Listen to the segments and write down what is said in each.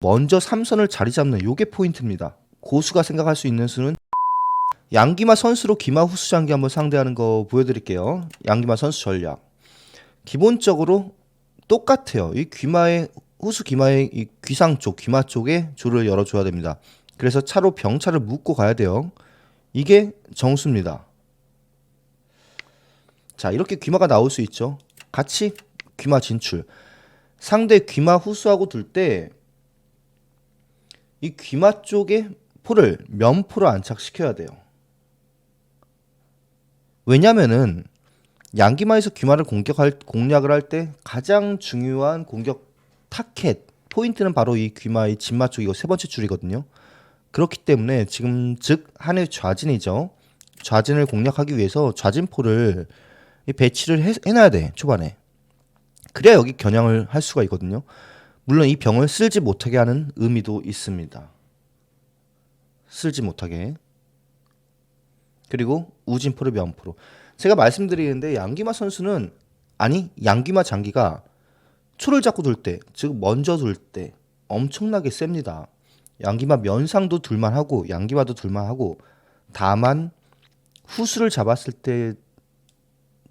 먼저 삼선을 자리 잡는 요게 포인트입니다. 고수가 생각할 수 있는 수는 양기마 선수로 기마 후수 장기 한번 상대하는 거 보여드릴게요. 양기마 선수 전략. 기본적으로 똑같아요. 이 귀마의 후수 귀마의 이 귀상 쪽 귀마 쪽에 줄을 열어줘야 됩니다. 그래서 차로 병차를 묶고 가야 돼요. 이게 정수입니다. 자 이렇게 귀마가 나올 수 있죠. 같이 귀마 진출. 상대 귀마 후수하고 둘 때 이 귀마 쪽에 포를 면포로 안착시켜야 돼요. 왜냐면은 양기마에서 귀마를 공격할 공략을 할 때 가장 중요한 공격 타켓 포인트는 바로 이 귀마의 진마 쪽이고 세 번째 줄이거든요. 그렇기 때문에 지금 즉 한의 좌진이죠. 좌진을 공략하기 위해서 좌진포를 이 배치를 해, 해놔야 돼 초반에. 그래야 여기 겨냥을 할 수가 있거든요. 물론 이 병을 쓸지 못하게 하는 의미도 있습니다. 쓸지 못하게. 그리고 우진포를 면포로. 제가 말씀드리는데 양기마 선수는 아니 양기마 장기가 초를 잡고 둘 때, 즉 먼저 둘때 엄청나게 셉니다. 양기마 면상도 둘만 하고 양기마도 둘만 하고 다만 후수를 잡았을 때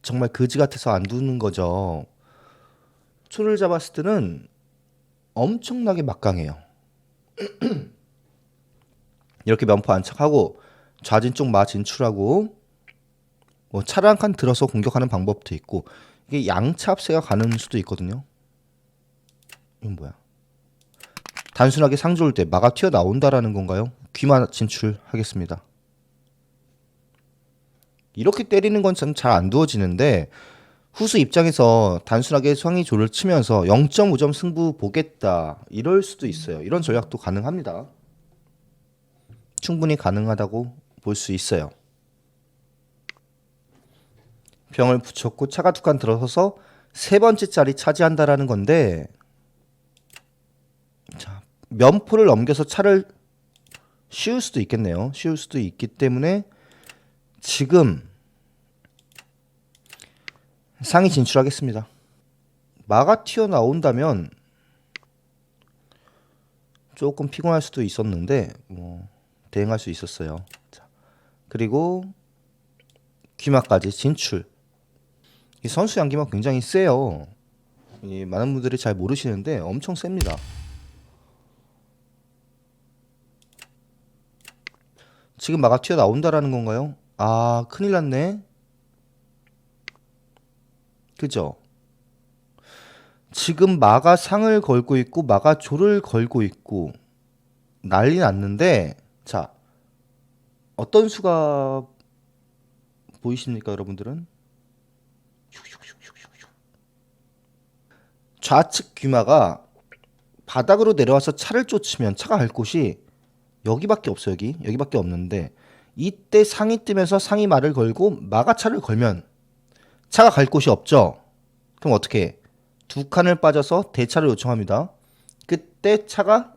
정말 거지 같아서 안 두는 거죠. 초를 잡았을 때는 엄청나게 막강해요. 이렇게 면포 안착하고 좌진 쪽 마 진출하고 뭐 차를 한 칸 들어서 공격하는 방법도 있고 이게 양차 합세가 가는 수도 있거든요. 이건 뭐야? 단순하게 상 좋을 때 마가 튀어 나온다라는 건가요? 귀마 진출하겠습니다. 이렇게 때리는 건 참 잘 안 두어지는데 후수 입장에서 단순하게 상위 조를 치면서 0.5점 승부 보겠다 이럴 수도 있어요. 이런 전략도 가능합니다. 충분히 가능하다고 볼 수 있어요. 병을 붙였고 차가 두 칸 들어서서 세 번째 자리 차지한다라는 건데 자 면포를 넘겨서 차를 씌울 수도 있겠네요. 씌울 수도 있기 때문에 지금 상위 진출하겠습니다. 마가 튀어나온다면 조금 피곤할 수도 있었는데 뭐 대응할 수 있었어요. 자, 그리고 귀마까지 진출. 이 선수 양기마 굉장히 세요. 이 많은 분들이 잘 모르시는데 엄청 셉니다. 지금 마가 튀어 나온다라는 건가요? 아, 큰일 났네. 그죠? 지금 마가 상을 걸고 있고 마가 조를 걸고 있고 난리 났는데 자 어떤 수가 보이십니까 여러분들은? 좌측 귀마가 바닥으로 내려와서 차를 쫓으면 차가 갈 곳이 여기밖에 없어요 여기 여기밖에 없는데 이때 상이 뜨면서 상이 말을 걸고 마가 차를 걸면 차가 갈 곳이 없죠 그럼 어떻게 해? 두 칸을 빠져서 대차를 요청합니다 그때 차가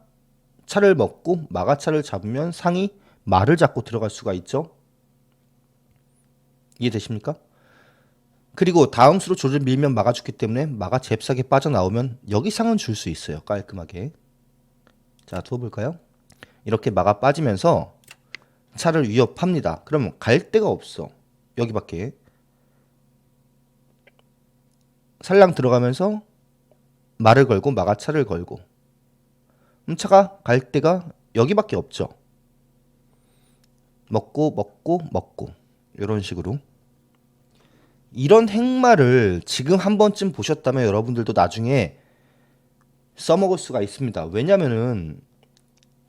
차를 먹고 마가 차를 잡으면 상이 말을 잡고 들어갈 수가 있죠 이해되십니까? 그리고 다음 수로 조를 밀면 죽기 때문에 마가 잽싸게 빠져나오면 여기 상은 줄 수 있어요. 깔끔하게. 자, 두어 볼까요? 이렇게 마가 빠지면서 차를 위협합니다. 그러면 갈 데가 없어. 여기밖에. 살랑 들어가면서 말을 걸고 마가 차를 걸고. 차가 갈 데가 여기밖에 없죠. 먹고 먹고 먹고 이런 식으로. 이런 행마를 지금 한 번쯤 보셨다면 여러분들도 나중에 써먹을 수가 있습니다. 왜냐면은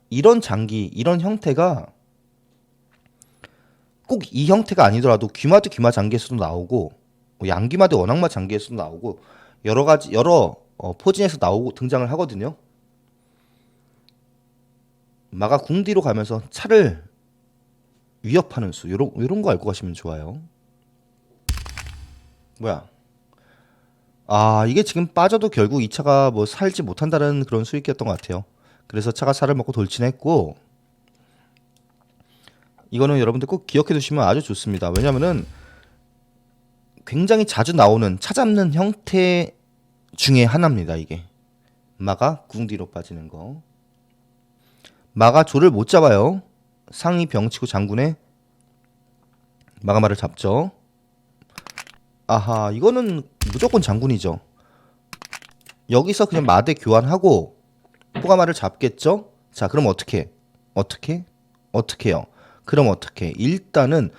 이런 장기, 이런 형태가 꼭 이 형태가 아니더라도 귀마도 귀마 장기에서도 나오고 뭐 양귀마도 원악마 장기에서도 나오고 여러 가지 여러 어, 포진에서 나오고 등장을 하거든요. 마가 궁 뒤로 가면서 차를 위협하는 수 요런 요런 거 알고 가시면 좋아요. 뭐야? 아, 이게 지금 빠져도 결국 이 차가 뭐 살지 못한다는 그런 수익이었던 것 같아요. 그래서 차가 살을 먹고 돌진했고, 이거는 여러분들 꼭 기억해 두시면 아주 좋습니다. 왜냐면은 굉장히 자주 나오는 차 잡는 형태 중에 하나입니다, 이게. 마가 궁 뒤로 빠지는 거. 마가 조를 못 잡아요. 상이 병치고 장군의 마가마를 잡죠. 아하, 이거는 무조건 장군이죠. 여기서 그냥 마대 교환하고 포가마를 잡겠죠? 자, 그럼 어떻게? 어떻게? 어떻게요? 그럼 어떻게? 일단은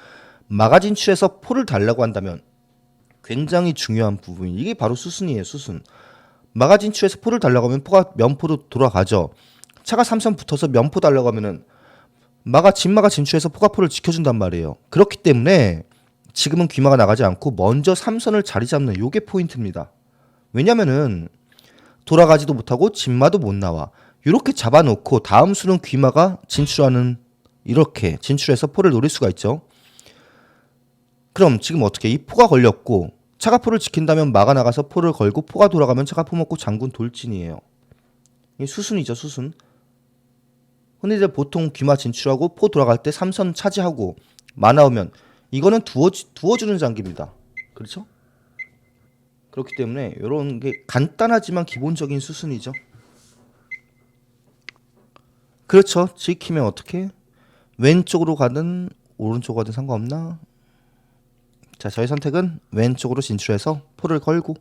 마가 진출해서 포를 달라고 한다면 굉장히 중요한 부분이 이게 바로 수순이에요, 수순. 마가 진출해서 포를 달라고 하면 포가 면포로 돌아가죠. 차가 삼선 붙어서 면포 달라고 하면은 마가 진마가 진출해서 포가 포를 지켜준단 말이에요. 그렇기 때문에 지금은 귀마가 나가지 않고 먼저 삼선을 자리 잡는 요게 포인트입니다. 왜냐면은 돌아가지도 못하고 진마도 못 나와. 이렇게 잡아놓고 다음 수는 귀마가 진출하는 이렇게 진출해서 포를 노릴 수가 있죠. 그럼 지금 어떻게 이 포가 걸렸고 차가 포를 지킨다면 마가 나가서 포를 걸고 포가 돌아가면 차가 포 먹고 장군 돌진이에요. 이게 수순이죠 수순. 흔히들 보통 귀마 진출하고 포 돌아갈 때 삼선 차지하고 마 나오면 이거는 두어 두어주는 장기입니다. 그렇죠? 그렇기 때문에 이런 게 간단하지만 기본적인 수순이죠. 그렇죠. 지키면 어떻게? 왼쪽으로 가든 오른쪽으로 가든 상관없나? 자, 저희 선택은 왼쪽으로 진출해서 포를 걸고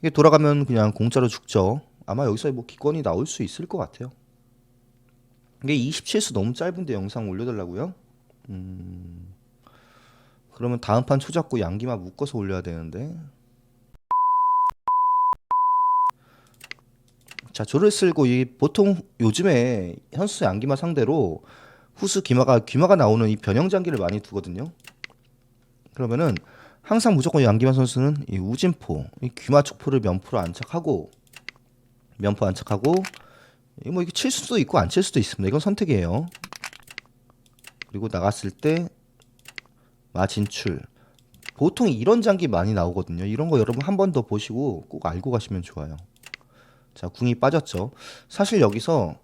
이게 돌아가면 그냥 공짜로 죽죠. 아마 여기서 뭐 기권이 나올 수 있을 것 같아요. 이게 27수 너무 짧은데 영상 올려달라고요? 음, 그러면 다음 판 초잡고 양기만 묶어서 올려야 되는데. 자, 조를 쓸고 이 보통 요즘에 현수 양기마 상대로 후수 기마가 귀마가 나오는 이 변형 장기를 많이 두거든요. 그러면은 항상 무조건 양기만 선수는 이 우진포, 이 귀마 촉포를 면포로 안착하고 면포 안착하고 뭐 이게 칠 수도 있고 안 칠 수도 있습니다. 이건 선택이에요. 그리고 나갔을 때 마진출. 보통 이런 장기 많이 나오거든요. 이런 거 여러분 한 번 더 보시고 꼭 알고 가시면 좋아요. 자, 궁이 빠졌죠. 사실 여기서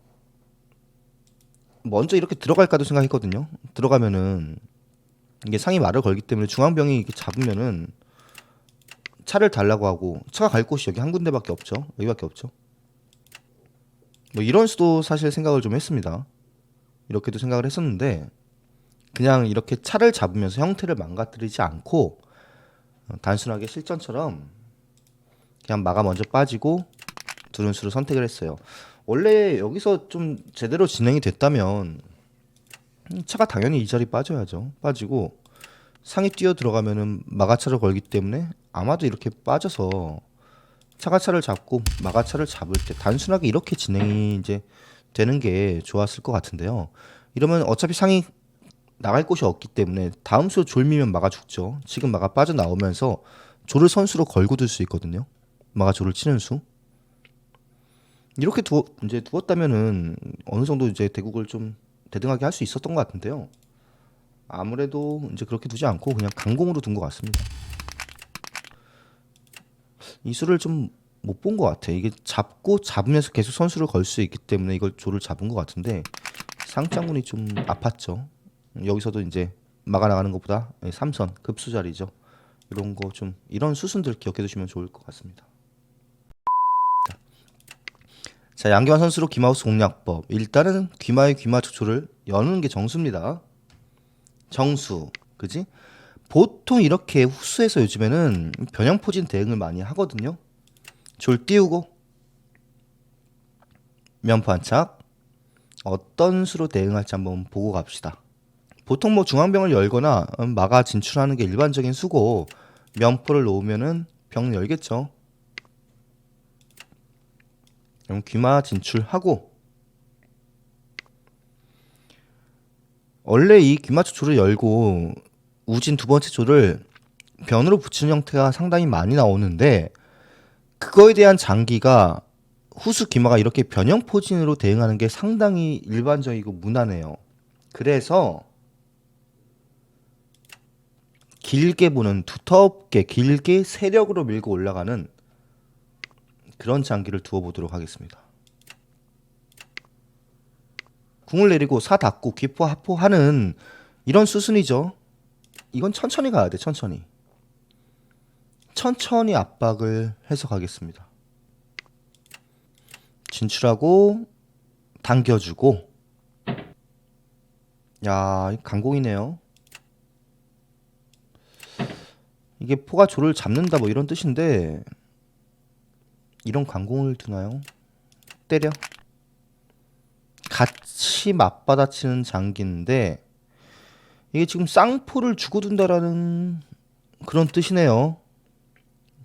먼저 이렇게 들어갈까도 생각했거든요. 들어가면은 이게 상이 말을 걸기 때문에 중앙병이 이렇게 잡으면은 차를 달라고 하고 차가 갈 곳이 여기 한 군데밖에 없죠. 여기밖에 없죠. 뭐 이런 수도 사실 생각을 좀 했습니다. 이렇게도 생각을 했었는데 그냥 이렇게 차를 잡으면서 형태를 망가뜨리지 않고 어, 단순하게 실전처럼 그냥 마가 먼저 빠지고 두른 수를 선택을 했어요. 원래 여기서 좀 제대로 진행이 됐다면 음, 차가 당연히 이 자리 빠져야죠. 빠지고 상이 뛰어 들어가면은 마가차를 걸기 때문에 아마도 이렇게 빠져서 차가차를 잡고 마가차를 잡을 때 단순하게 이렇게 진행이 이제 되는 게 좋았을 것 같은데요. 이러면 어차피 상이 나갈 곳이 없기 때문에 다음 수 졸미면 마가 죽죠. 지금 마가 빠져나오면서 조를 선수로 걸고 둘 수 있거든요. 마가 조를 치는 수. 이렇게 두 이제 두었다면은 어느 정도 이제 대국을 좀 대등하게 할 수 있었던 것 같은데요. 아무래도 이제 그렇게 두지 않고 그냥 강공으로 둔 것 같습니다. 이 수를 좀 못 본 것 같아. 이게 잡고 잡으면서 계속 선수를 걸 수 있기 때문에 이걸 조를 잡은 것 같은데 상장군이 좀 아팠죠. 여기서도 이제 막아 나가는 것보다 삼선 급수 자리죠. 이런 거 좀 이런 수순들 기억해 두시면 좋을 것 같습니다. 자 양기환 선수로 귀마우스 공략법 일단은 귀마의 귀마 촉초를 여는 게 정수입니다. 정수 그지? 보통 이렇게 후수에서 요즘에는 변형 포진 대응을 많이 하거든요. 줄 띄우고 면포 안착 어떤 수로 대응할지 한번 보고 갑시다. 보통 뭐 중앙병을 열거나 마가 진출하는 게 일반적인 수고 면포를 놓으면은 병 열겠죠. 그럼 귀마 진출하고 원래 이 귀마초 조를 열고 우진 두 번째 조를 변으로 붙이는 형태가 상당히 많이 나오는데 그거에 대한 장기가 후수 귀마가 이렇게 변형 포진으로 대응하는 게 상당히 일반적이고 무난해요. 그래서 길게 보는 두텁게 길게 세력으로 밀고 올라가는 그런 장기를 두어 보도록 하겠습니다. 궁을 내리고 사 닫고 귀포 하포 하는 이런 수순이죠. 이건 천천히 가야 돼, 천천히. 천천히 압박을 해서 가겠습니다. 진출하고 당겨주고 야, 이 강공이네요. 이게 포가 조를 잡는다 뭐 이런 뜻인데 이런 강공을 두나요? 때려. 같이 맞받아치는 장기인데 이게 지금 쌍포를 주고 둔다라는 그런 뜻이네요.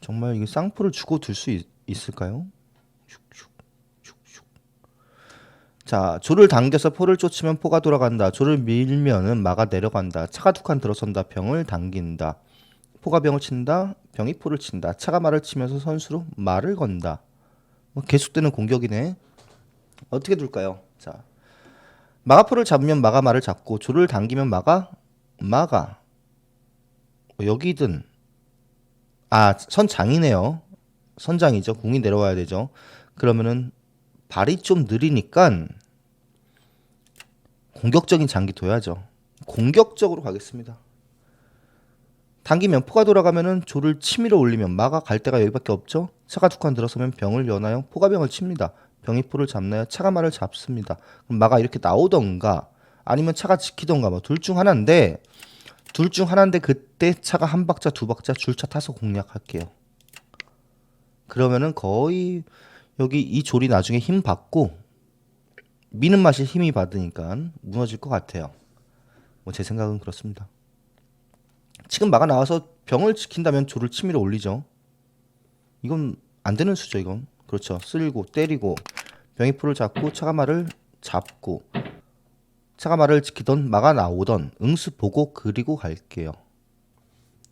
정말 이게 쌍포를 주고 둘수 있을까요? 슉슉, 슉슉. 자, 조를 당겨서 포를 쫓으면 포가 돌아간다. 조를 밀면은 마가 내려간다. 차가 두 칸 들어선다. 병을 당긴다. 포가 병을 친다. 병이 포를 친다. 차가 말을 치면서 선수로 말을 건다. 뭐 계속되는 공격이네. 어떻게 둘까요? 자, 마가포를 잡으면 마가 말을 잡고 조를 당기면 마가 마가 뭐 여기든 아 선장이네요. 선장이죠. 궁이 내려와야 되죠. 그러면은 발이 좀 느리니까 공격적인 장기 둬야죠. 공격적으로 가겠습니다. 당기면 포가 돌아가면은 조를 치밀어 올리면 마가 갈 데가 여기밖에 없죠. 차가 두 칸 들어서면 병을 여나요? 포가 병을 칩니다. 병이 포를 잡나요? 차가 말을 잡습니다. 그럼 마가 이렇게 나오던가 아니면 차가 지키던가 뭐 둘 중 하나인데 둘 중 하나인데 그때 차가 한 박자 두 박자 줄차 타서 공략할게요. 그러면은 거의 여기 이 조리 나중에 힘 받고 미는 맛이 힘이 받으니까 무너질 것 같아요. 뭐 제 생각은 그렇습니다. 지금 마가 나와서 병을 지킨다면 조를 치밀어 올리죠. 이건 안 되는 수죠, 이건. 그렇죠. 쓸고 때리고 병이 풀을 잡고 차가 말을 잡고 차가 말을 지키던 마가 나오던 응수 보고 그리고 갈게요.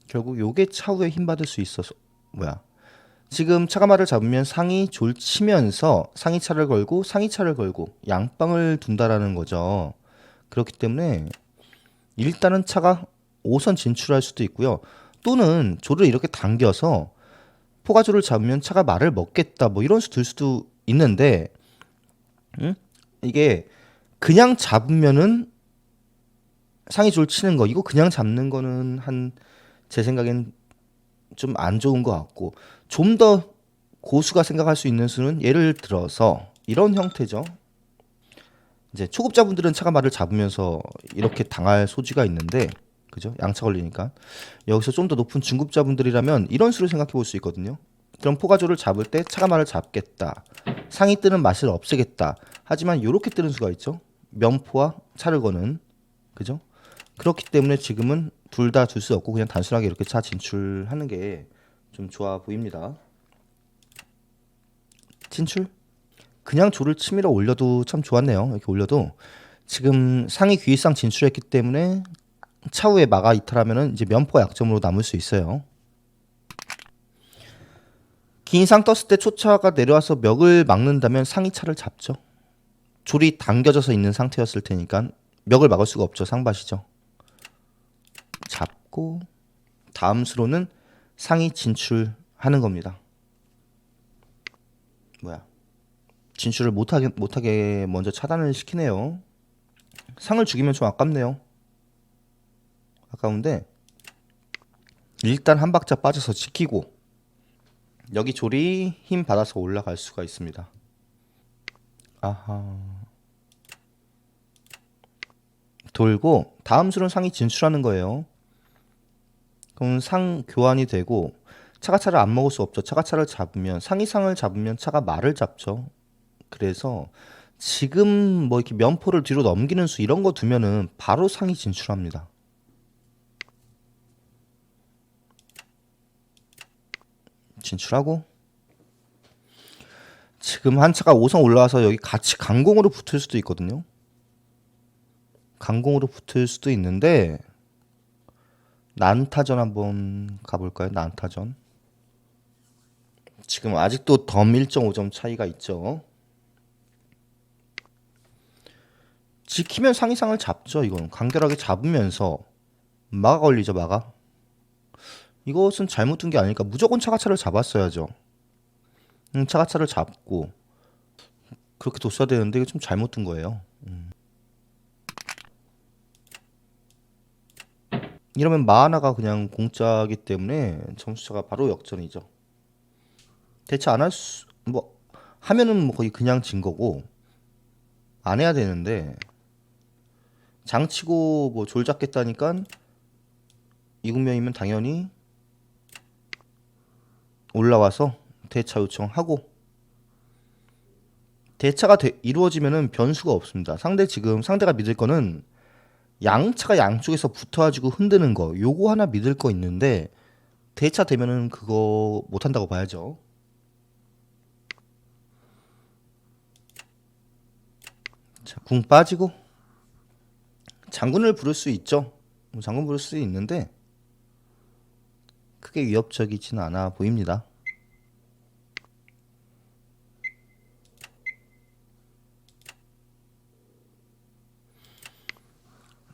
결국 요게 차후에 힘 받을 수 있어서 뭐야? 지금 차가 말을 잡으면 상이 졸 치면서 상이 차를 걸고 상이 차를 걸고 양방을 둔다라는 거죠. 그렇기 때문에 일단은 차가 5선 진출할 수도 있고요. 또는 조를 이렇게 당겨서 포가조를 잡으면 차가 말을 먹겠다 뭐 이런 수들 수도 있는데 응? 이게 그냥 잡으면은 상위 줄 치는 거 이거 그냥 잡는 거는 한 제 생각엔 좀 안 좋은 것 같고 좀 더 고수가 생각할 수 있는 수는 예를 들어서 이런 형태죠. 이제 초급자분들은 차가 말을 잡으면서 이렇게 당할 소지가 있는데 그죠? 양차 걸리니까 여기서 좀 더 높은 중급자분들이라면 이런 수를 생각해 볼 수 있거든요. 그럼 포가조를 잡을 때 차가 말을 잡겠다. 상이 뜨는 맛을 없애겠다. 하지만 이렇게 뜨는 수가 있죠. 면포와 차를 거는 그죠? 그렇기 때문에 지금은 둘다둘수 없고 그냥 단순하게 이렇게 차 진출하는 게 좀 좋아 보입니다. 진출? 그냥 조를 치밀어 올려도 참 좋았네요. 이렇게 올려도 지금 상위 귀일상 진출했기 때문에 차후에 마가 이탈하면은 이제 면포 약점으로 남을 수 있어요. 긴상 떴을 때 초차가 내려와서 멱을 막는다면 상이 차를 잡죠. 줄이 당겨져서 있는 상태였을 테니까 멱을 막을 수가 없죠. 상밭이죠. 잡고 다음 수로는 상이 진출하는 겁니다. 뭐야? 진출을 못하게 못하게 먼저 차단을 시키네요. 상을 죽이면 좀 아깝네요. 아까운데 일단 한 박자 빠져서 지키고 여기 조리 힘 받아서 올라갈 수가 있습니다. 아하. 돌고 다음 수는 상이 진출하는 거예요. 그럼 상 교환이 되고 차가 차를 안 먹을 수 없죠. 차가 차를 잡으면 상이 상을 잡으면 차가 말을 잡죠. 그래서 지금 뭐 이렇게 면포를 뒤로 넘기는 수 이런 거 두면은 바로 상이 진출합니다. 진출하고 지금 한 차가 5선 올라와서 여기 같이 강공으로 붙을 수도 있거든요. 강공으로 붙을 수도 있는데 난타전 한번 가볼까요? 난타전. 지금 아직도 덤 1.5점 차이가 있죠. 지키면 상이상을 잡죠. 이건 간결하게 잡으면서 마가 걸리죠. 마가. 이것은 잘못 둔 게 아니니까 무조건 차가차를 잡았어야죠. 음, 차가차를 잡고 그렇게 뒀어야 되는데 이게 좀 잘못 둔 거예요. 음. 이러면 마하나가 그냥 공짜기 때문에 점수차가 바로 역전이죠. 대체 안 할 수, 뭐, 하면은 뭐 거의 그냥 진 거고, 안 해야 되는데 장치고 뭐 졸 잡겠다니까 이 국면이면 당연히 올라와서 대차 요청하고 대차가 되- 이루어지면은 변수가 없습니다. 상대 지금 상대가 믿을 거는 양차가 양쪽에서 붙어가지고 흔드는 거 요거 하나 믿을 거 있는데 대차 되면은 그거 못 한다고 봐야죠. 자, 궁 빠지고 장군을 부를 수 있죠. 뭐 장군 부를 수 있는데 크게 위협적이지는 않아 보입니다.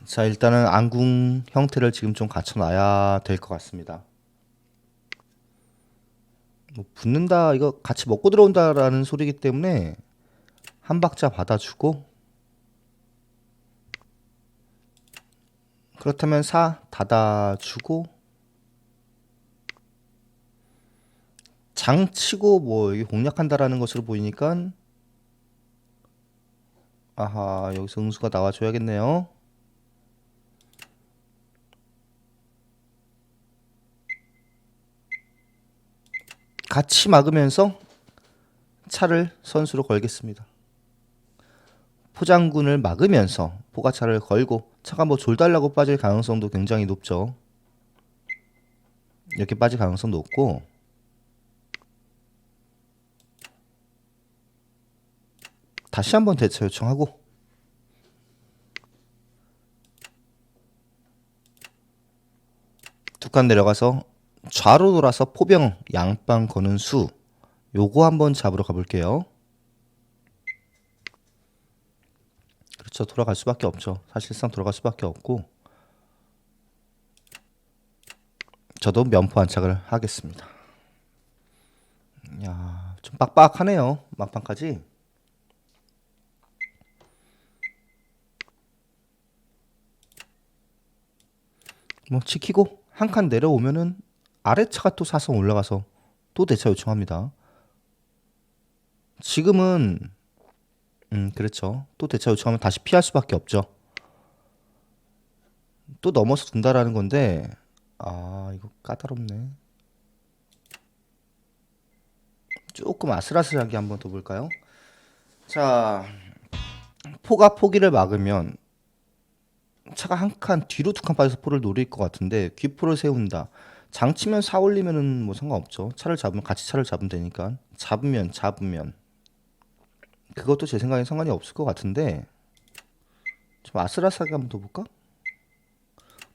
자, 일단은 안궁 형태를 지금 좀 갖춰놔야 될 것 같습니다. 뭐 붙는다, 이거 같이 먹고 들어온다라는 소리기 때문에 한 박자 받아주고 그렇다면 사 닫아주고 장치고 뭐 여기 공략한다라는 것으로 보이니까 아하 여기서 응수가 나와줘야겠네요. 같이 막으면서 차를 선수로 걸겠습니다. 포장군을 막으면서 포가차를 걸고 차가 뭐 졸달라고 빠질 가능성도 굉장히 높죠. 이렇게 빠질 가능성도 높고 다시 한번 대처 요청하고 두 칸 내려가서 좌로 돌아서 포병 양방 거는 수 요거 한번 잡으러 가볼게요. 그렇죠. 돌아갈 수밖에 없죠. 사실상 돌아갈 수밖에 없고 저도 면포 안착을 하겠습니다. 야, 좀 빡빡하네요. 막판까지. 뭐 지키고 한 칸 내려오면은 아래 차가 또 사선 올라가서 또 대차 요청합니다. 지금은 음 그렇죠. 또 대차 요청하면 다시 피할 수밖에 없죠. 또 넘어서 둔다라는 건데 아 이거 까다롭네. 조금 아슬아슬하게 한번 더 볼까요? 자 포가 포기를 막으면 차가 한 칸 뒤로 두 칸 빠져서 포를 노릴 것 같은데 귀포를 세운다. 장치면 사 올리면은 뭐 상관없죠. 차를 잡으면 같이 차를 잡으면 되니까 잡으면 잡으면 그것도 제 생각엔 상관이 없을 것 같은데 좀 아슬아슬하게 한번 더 볼까?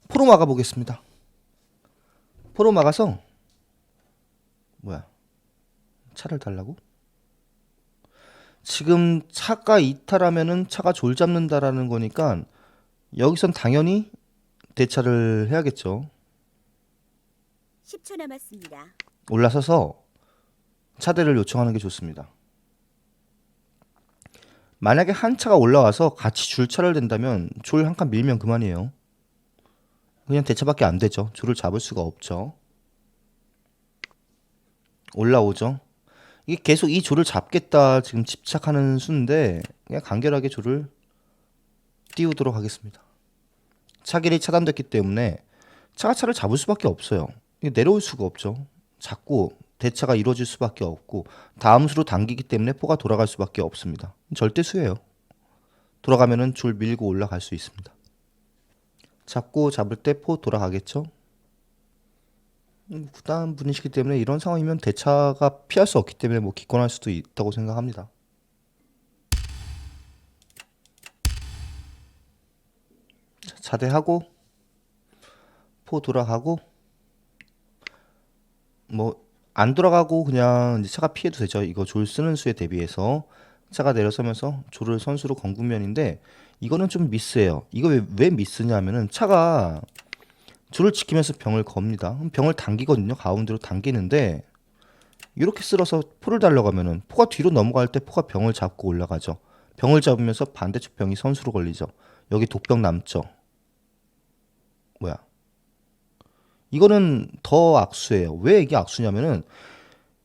포로 막아 보겠습니다. 포로 막아서 뭐야? 차를 달라고? 지금 차가 이탈하면은 차가 졸 잡는다라는 거니까 여기선 당연히 대차를 해야겠죠. 10초 남았습니다. 올라서서 차대를 요청하는 게 좋습니다. 만약에 한 차가 올라와서 같이 줄 차를 댄다면 줄 한 칸 밀면 그만이에요. 그냥 대차밖에 안 되죠. 줄을 잡을 수가 없죠. 올라오죠. 이게 계속 이 줄을 잡겠다 지금 집착하는 수인데 그냥 간결하게 줄을 띄우도록 하겠습니다. 차길이 차단됐기 때문에 차가 차를 잡을 수밖에 없어요. 내려올 수가 없죠. 자꾸 대차가 이루어질 수밖에 없고 다음 수로 당기기 때문에 포가 돌아갈 수밖에 없습니다. 절대 수예요. 돌아가면은 줄 밀고 올라갈 수 있습니다. 잡고 잡을 때 포 돌아가겠죠. 음, 부담 분이시기 때문에 이런 상황이면 대차가 피할 수 없기 때문에 뭐 기권할 수도 있다고 생각합니다. 자, 차대하고 포 돌아가고 뭐 안 돌아가고 그냥 이제 차가 피해도 되죠. 이거 졸 쓰는 수에 대비해서 차가 내려서면서 졸을 선수로 건 국면인데 이거는 좀 미스예요. 이거 왜, 왜 미스냐면은 차가 줄을 지키면서 병을 겁니다. 병을 당기거든요. 가운데로 당기는데 이렇게 쓸어서 포를 달려가면은 포가 뒤로 넘어갈 때 포가 병을 잡고 올라가죠. 병을 잡으면서 반대쪽 병이 선수로 걸리죠. 여기 독병 남죠. 뭐야? 이거는 더 악수예요. 왜 이게 악수냐면은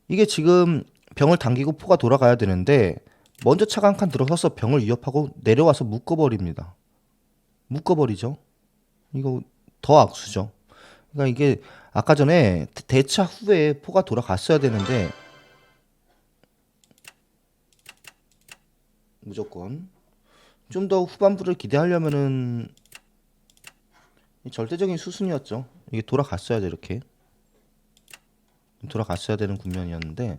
이게 지금 병을 당기고 포가 돌아가야 되는데 먼저 차가 한 칸 들어서서 병을 위협하고 내려와서 묶어버립니다. 묶어버리죠. 이거 더 악수죠. 그러니까 이게 아까 전에 대- 대차 후에 포가 돌아갔어야 되는데 무조건 좀 더 후반부를 기대하려면은 이 절대적인 수순이었죠. 이게 돌아갔어야 돼 이렇게 돌아갔어야 되는 국면이었는데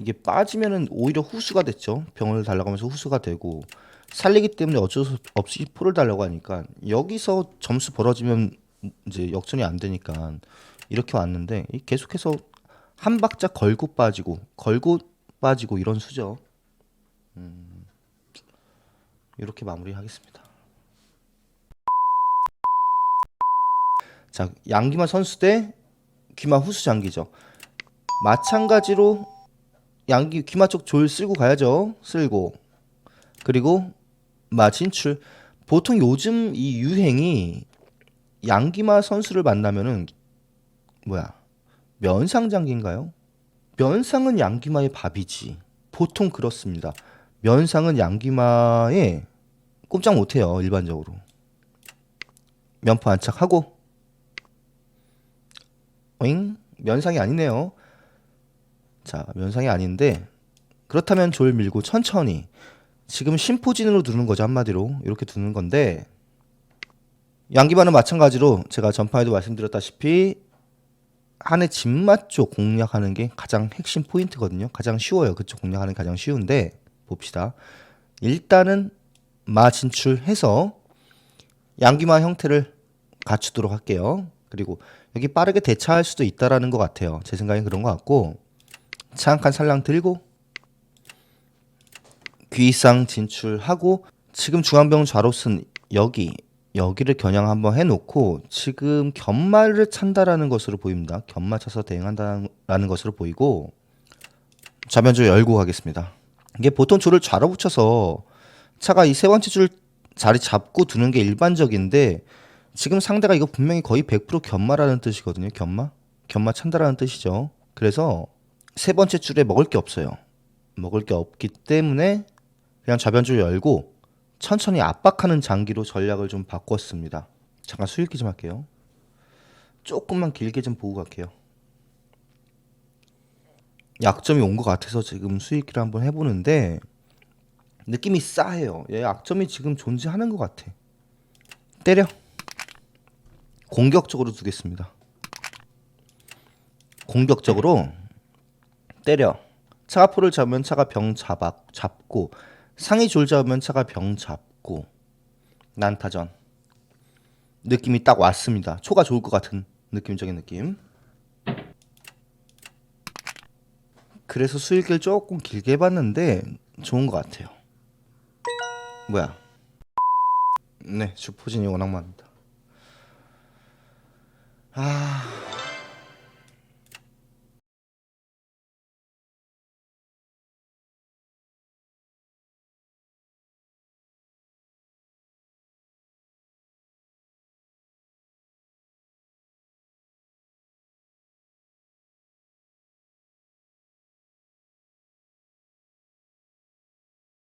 이게 빠지면은 오히려 후수가 됐죠. 병을 달라가면서 후수가 되고 살리기 때문에 어쩔 수 없이 포를 달라고 하니까 여기서 점수 벌어지면 이제 역전이 안 되니까 이렇게 왔는데 이 계속해서 한 박자 걸고 빠지고 걸고 빠지고 이런 수죠. 음, 이렇게 마무리하겠습니다. 자, 양기마 선수 대 귀마 후수 장기죠. 마찬가지로 양기 귀마 쪽졸 쓸고 가야죠. 쓸고 그리고 마 진출. 보통 요즘 이 유행이 양기마 선수를 만나면은 뭐야 면상 장기인가요? 면상은 양기마의 밥이지. 보통 그렇습니다. 면상은 양기마에 꼼짝 못해요 일반적으로. 면포 안착하고 어잉 면상이 아니네요. 자, 면상이 아닌데 그렇다면 졸 밀고 천천히 지금 심포진으로 두는 거죠 한마디로 이렇게 두는 건데 양기반은 마찬가지로 제가 전판에도 말씀드렸다시피 한해 진맛 쪽 공략하는 게 가장 핵심 포인트거든요. 가장 쉬워요. 그쪽 공략하는 게 가장 쉬운데 봅시다. 일단은 마 진출해서 양기마 형태를 갖추도록 할게요. 그리고 여기 빠르게 대차할 수도 있다라는 것 같아요. 제 생각엔 그런 것 같고 차한칸 살랑 들고 귀상 진출하고 지금 중앙병 좌로쓴 여기 여기를 겨냥 한번 해놓고 지금 견마를 찬다라는 것으로 보입니다. 견마 차서 대응한다라는 것으로 보이고 좌변줄 열고 가겠습니다. 이게 보통 줄을 좌로 붙여서 차가 이 세 번째 줄 자리 잡고 두는 게 일반적인데 지금 상대가 이거 분명히 거의 100% 견마라는 뜻이거든요. 견마? 견마 찬다라는 뜻이죠. 그래서 세 번째 줄에 먹을 게 없어요. 먹을 게 없기 때문에 그냥 좌변줄 열고 천천히 압박하는 장기로 전략을 좀 바꿨습니다. 잠깐 수익기 좀 할게요. 조금만 길게 좀 보고 갈게요. 약점이 온 것 같아서 지금 수익기를 한번 해보는데 느낌이 싸해요. 얘 약점이 지금 존재하는 것 같아. 때려. 공격적으로 두겠습니다. 공격적으로 때려. 차가 포를 잡으면 차가 병 잡아, 잡고 상이 졸 잡으면 차가 병 잡고 난타전 느낌이 딱 왔습니다. 초가 좋을 것 같은 느낌적인 느낌. 그래서 수익을 조금 길게 해봤는데 좋은 것 같아요. 뭐야? 네, 주포진이 워낙 많습니다. 아.